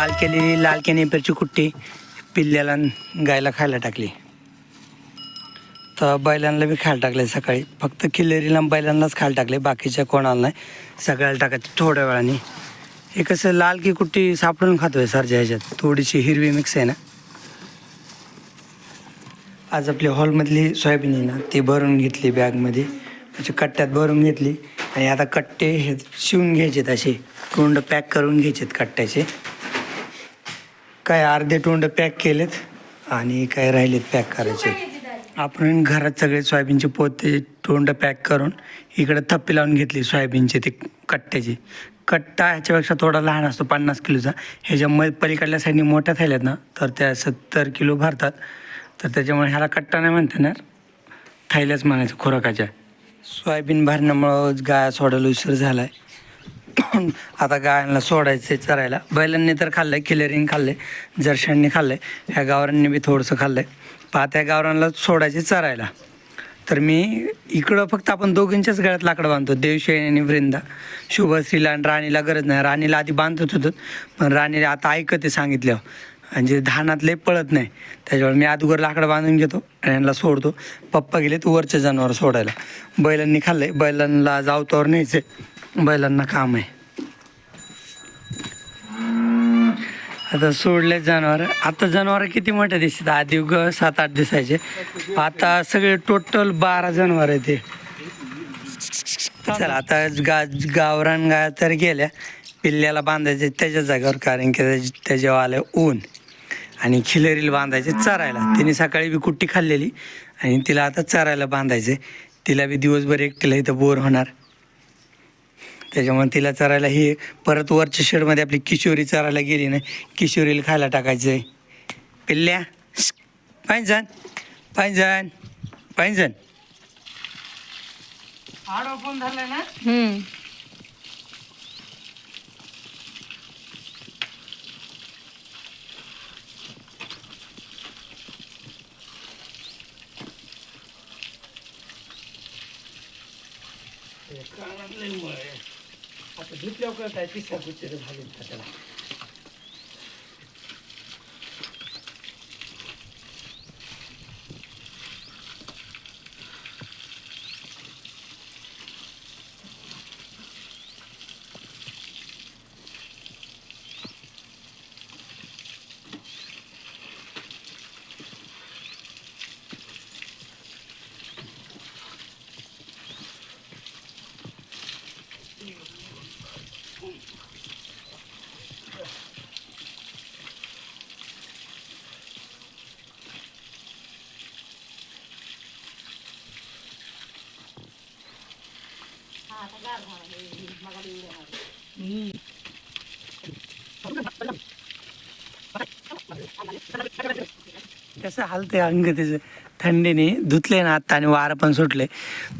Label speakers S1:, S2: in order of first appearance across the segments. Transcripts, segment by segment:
S1: काल केलेली लाल केनेपरची कुट्टी पिल्ल्याला गायला खायला टाकली. तर बैलांना बी खायला टाकले सकाळी. फक्त किल्लेरीला बैलांनाच खायला टाकले बाकीच्या कोणाला नाही. सगळ्याला टाकायचं थोड्या वेळाने. हे कसं लाल की कुट्टी सापडून खातोय सरच्या ह्याच्यात. थोडीशी हिरवी मिक्स आहे ना. आज आपली हॉलमधली सोयाबीन आहे ना ती भरून घेतली बॅगमध्ये म्हणजे कट्ट्यात भरून घेतली. आणि आता कट्टे हे शिवून घ्यायचेत असे. कुंड पॅक करून घ्यायचेत कट्ट्याचे. काय अर्धे तोंड पॅक केलेत आणि काय राहिलेत पॅक करायचे. आपण घरात सगळे सोयाबीनचे पोते तोंड पॅक करून इकडं थप्पी लावून घेतली सोयाबीनचे ते कट्ट्याची. कट्टा ह्याच्यापेक्षा थोडा लहान असतो पन्नास किलोचा. ह्याच्यामध्ये पलीकडल्या साईडने मोठ्या थैल्यात ना तर त्या सत्तर किलो भरतात. तर त्याच्यामुळे ह्याला कट्टा नाही म्हणता येणार. थैल्याच म्हणायचं खुराकाच्या. सोयाबीन भरण्यामुळं गाया सोडायला उशीर झाला आहे आता गायांना सोडायचं चरायला. बैलांनी तर खाल्लं आहे किलेरीने खाल्लं आहे जर्शांनी खाल्लं आहे ह्या गावरांनी बी थोडंसं खाल्लं आहे पात्या गावरांना सोडायचे चरायला. तर मी इकडं फक्त आपण दोघींच्याच गळ्यात लाकडं बांधतो. देवशेणी आणि वृंदा. शुभश्रीला आणि राणीला गरज नाही. राणीला आधी बांधत होतो. पण राणीला आता ऐकते सांगितल्यावर. म्हणजे धानातले पळत नाही त्याच्यामुळे मी अगोदर लाकडं बांधून घेतो आणि यांना सोडतो. पप्पा गेले तू वरचे जनावर सोडायला. बैलांनी खाल्लंय. बैलांना जावतावर न्यायचे बैलांना काम आहे. आता सोडले जनावर. आता जनावर किती मोठे दिसतात? आधी उग सात आठ दिसायचे. आता सगळे टोटल बारा जनावर आहे ते. चला आता गा गावरान गाय तर गेल्या. पिल्ल्याला बांधायचे त्याच्या जागेवर कारण की त्याच्यावर आलं ऊन. आणि खिलरीला बांधायचे चरायला. तिने सकाळी बी कुट्टी खाल्लेली. आणि तिला आता चरायला बांधायचे. तिला बी दिवसभर एकटीला इथं बोर होणार. त्याच्यामुळे तिला चरायला ही परत वरच्या शेडमध्ये आपली किशोरी चरायला गेली नाही. किशोरीला खायला टाकायचं आहे पिल्ल्या पाहिजन पाहिजन पाहिजन आडो फोन झालाय ना?
S2: हम्म
S1: आता धुतल्यावर कळत आहे पिसा कुच्चे झाले त्याला कसं हालते अंग त्याचं. थंडीने धुतले ना आता आणि वारं पण सुटले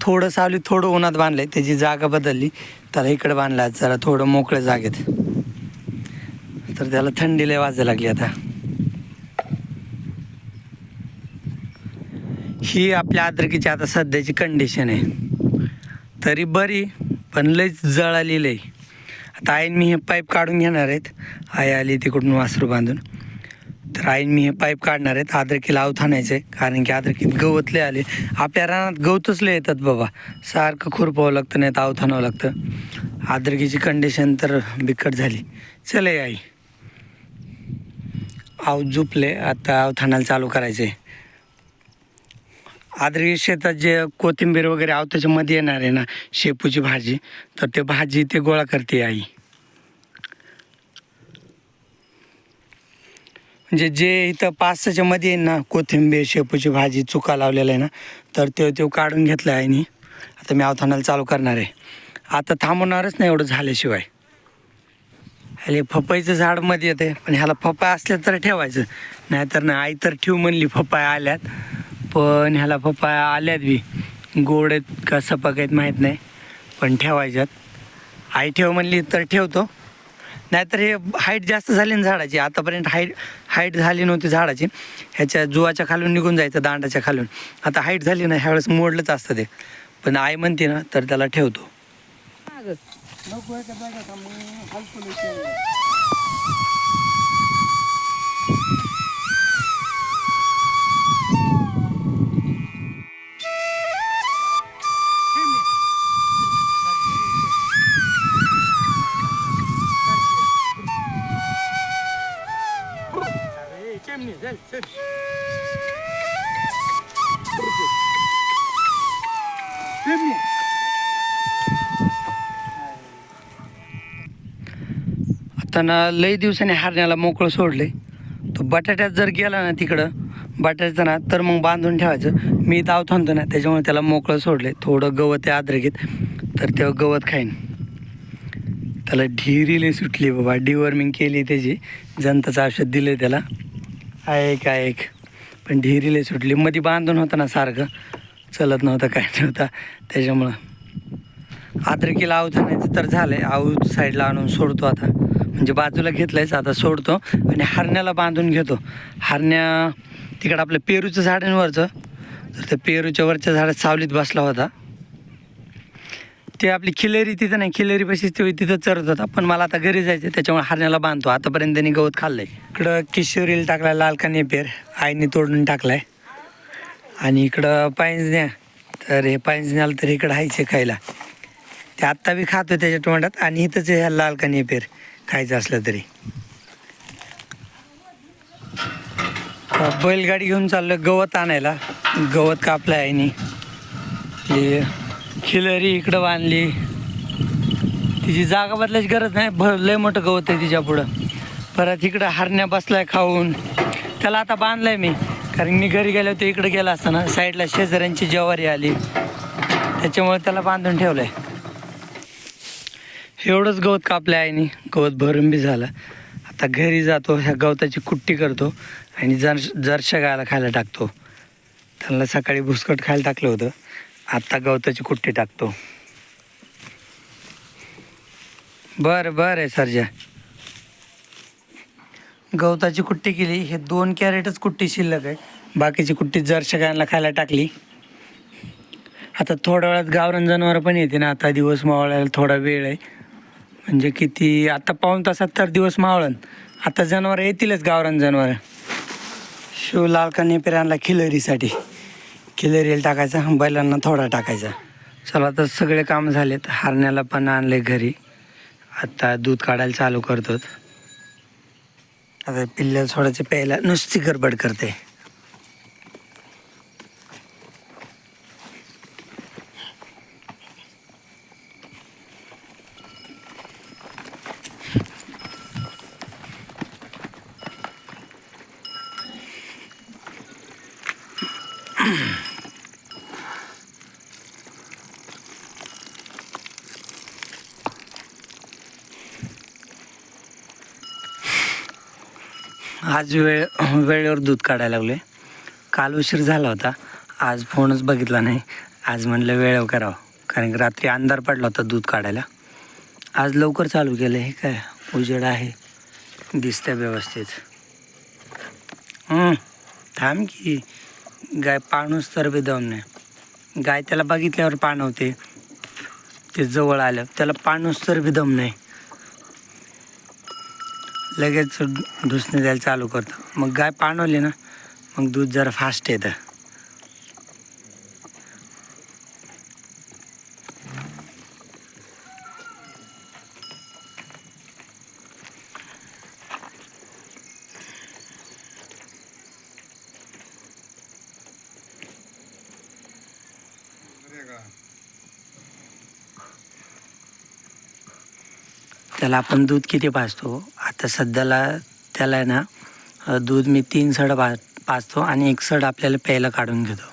S1: थोडं सावली थोडं उन्हात बांधलंय. त्याची जागा बदलली. त्याला इकडे बांधला जरा थोडं मोकळ्या जागेत. तर त्याला थंडी लय वाजायला लागली आता. ही आपल्या आद्रकीची आता सध्याची कंडिशन आहे. तरी बरी. पण लयच जळालेली आहे. आता आईन मी हे पाईप काढून घेणार आहेत. आई आली तिकडून वासरू बांधून. तर आईन मी हे पाईप काढणार आहेत. आद्रकीला लावत आणायचं आहे कारण की आद्रकीत गवत लय आले. आपल्या रानात गवतच लय येतात बाबा. सारखं खुरपावं लागतं नाही तर आवथानावं लागतं. आद्रकीची कंडिशन तर बिकट झाली. चले आई. आऊत झुपले. आता आऊत चालू करायचं आहे आद्री शेतात जे कोथिंबीर वगैरे आहो त्याच्यामध्ये येणार आहे ना शेपूची भाजी तर ते भाजी ते गोळा करते आई. म्हणजे जे इथं पाचच्या मध्ये ना कोथिंबीर शेपूची भाजी चुका लावलेला आहे ना तर ते ते काढून घेतलं आहे आणि आता मी आवथानाला चालू करणार आहे. आता थांबवणारच नाही एवढं झाल्याशिवाय. ह्याला फपाईचं झाडमध्ये येते पण ह्याला फपाय असल्या तर ठेवायचं. नाहीतर ना आई तर ठेव म्हणली फपाय आल्यात. पण ह्याला पप्पाया आल्यात बी. गोड आहेत का सपाक आहेत माहीत नाही पण ठेवायच्यात. आई ठेव म्हणली तर ठेवतो. नाहीतर हे हाईट जास्त झाली ना झाडाची. आतापर्यंत हाईट हाईट झाली नव्हती झाडाची. ह्याच्या जुवाच्या खालून निघून जायचं दांडाच्या खालून. आता हाईट झाली ना ह्यावेळेस मोडलंच असतं ते. पण आई म्हणते ना तर त्याला ठेवतो. असताना लई दिवसाने हारण्याला मोकळं सोडले तो बटाट्यात जर गेला ना तिकडं बटाट्याचं ना तर मग बांधून ठेवायचं. मी इथं थांबतो ना त्याच्यामुळे त्याला मोकळं सोडले थोडं गवत आहे आद्रगीत तर तेव्हा गवत खाईन. त्याला ढिरीले सुटली बाबा. डिवॉर्मिंग केली त्याची. जनताचं औषध दिलं त्याला. ऐक ऐक. पण ढिरीले सुटली. मध्ये बांधून होतं ना सारखं. चलत नव्हतं काय नव्हतं. त्याच्यामुळं आद्रकीला आऊत आणायचं तर आहे आऊत साईडला आणून सोडतो आता. म्हणजे बाजूला घेतलंयच आता सोडतो आणि हरण्याला बांधून घेतो. हरण्या तिकडं आपलं पेरूचं झाडांवरचं तर ते पेरूच्या वरच्या झाडात सावलीत बसला होता. ते आपली खिलेरी तिथं नाही खिलेरी पशीच ते तिथं चरत होता. पण मला आता घरी जायचं त्याच्यामुळे हरण्याला बांधतो. आतापर्यंत त्यांनी गवत खाल्लंय. इकडं किशोरीला टाकलाय लाल का नेपेर आईने तोडून टाकलाय. आणि इकडं पायंजण्या तर हे पायंजण्याला तर इकडं हायचे खायला. ते आत्ता बी खातो त्याच्या तोंडात आणि इथंच ह्या लाल पेर. खायचं असलं तरी. बैलगाडी घेऊन चाललो गवत आणायला. गवत कापलं आहे ते खिलरी इकडं बांधली. तिची जागा बदलायची गरज नाही. भरलंय मोठं गवत आहे तिच्या पुढं. परत इकडं हरण्या बसलाय खाऊन. त्याला आता बांधलंय मी. कारण मी घरी गेलो होतो इकडे गेला असताना. साईडला शेजाऱ्यांची ज्वारी आली. त्याच्यामुळे त्याला बांधून ठेवलंय. एवढंच गवत कापलं आईने. गवत भरून बी झालं. आता घरी जातो ह्या गवताची कुट्टी करतो आणि जर जरशा गायला खायला टाकतो. त्यांना सकाळी भुसकट खायला टाकलं होतं. आत्ता गवताची कुट्टी टाकतो. बरं बरं आहे सरजा. गवताची कुट्टी केली. हे दोन कॅरेटच कुट्टी शिल्लक आहे. बाकीची कुट्टी जरशा गायला खायला टाकली. आता थोड्या वेळात गावरान जनावरं पण येते ना. आता दिवस मावळायला थोडा वेळ आहे. म्हणजे किती आता पाऊन तासात तर दिवस मावळण आता जनावरं येतीलच गावरान जनावरं. शिव लाल का नेपेर आणला खिलरीसाठी. खिलरीला टाकायचा बैलांना थोडा टाकायचा. चला आता सगळे काम झालेत. हारण्याला पण आणले घरी. आता दूध काढायला चालू करतो आता पिल्ल्याला सोडायचं प्यायला नुसती गडबड करते. आज वेळ वेळेवर दूध काढायला लागलो आहे काल उशीर झाला होता. आज फोनच बघितला नाही. आज म्हणलं वेळेवर करावं. कारण की रात्री अंधार पडला होता दूध काढायला. आज लवकर चालू केलं हे काय? उजेड आहे. दिसतं व्यवस्थित. थांब की. गाय पाणूस तर बी दम नाही. गाय त्याला बघितल्यावर पाणवते ते जवळ आलं. त्याला पाणूस तर बी दम नाही. लगेच ढुसणे द्यायला चालू करतो. मग गाय पाणवली ना मग दूध जरा फास्ट येतं. त्याला आपण दूध किती पाजतो? तर सध्याला त्याला आहे ना दूध मी तीन सड पा पाजतो आणि एक सड आपल्याला प्यायला काढून घेतो.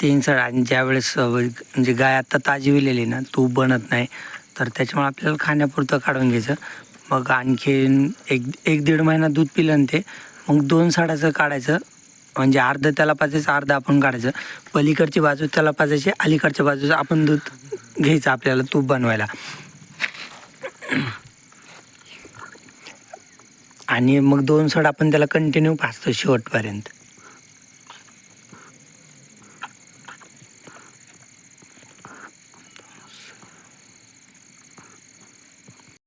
S1: तीन सड आणि ज्यावेळेस म्हणजे गाय आत्ता ताजी विलेली ना तूप बनत नाही तर त्याच्यामुळे आपल्याला खाण्यापुरतं काढून घ्यायचं. मग आणखीन एक एक दीड महिना दूध पिलं ते मग दोन साडाचं काढायचं. म्हणजे अर्धं त्याला पाजायचं अर्धं आपण काढायचं. पलीकडची बाजू त्याला पाजायची अलीकडच्या बाजूचं आपण दूध घ्यायचं आपल्याला तूप बनवायला. आणि मग दोन सड आपण त्याला कंटिन्यू पाचतो शेवटपर्यंत.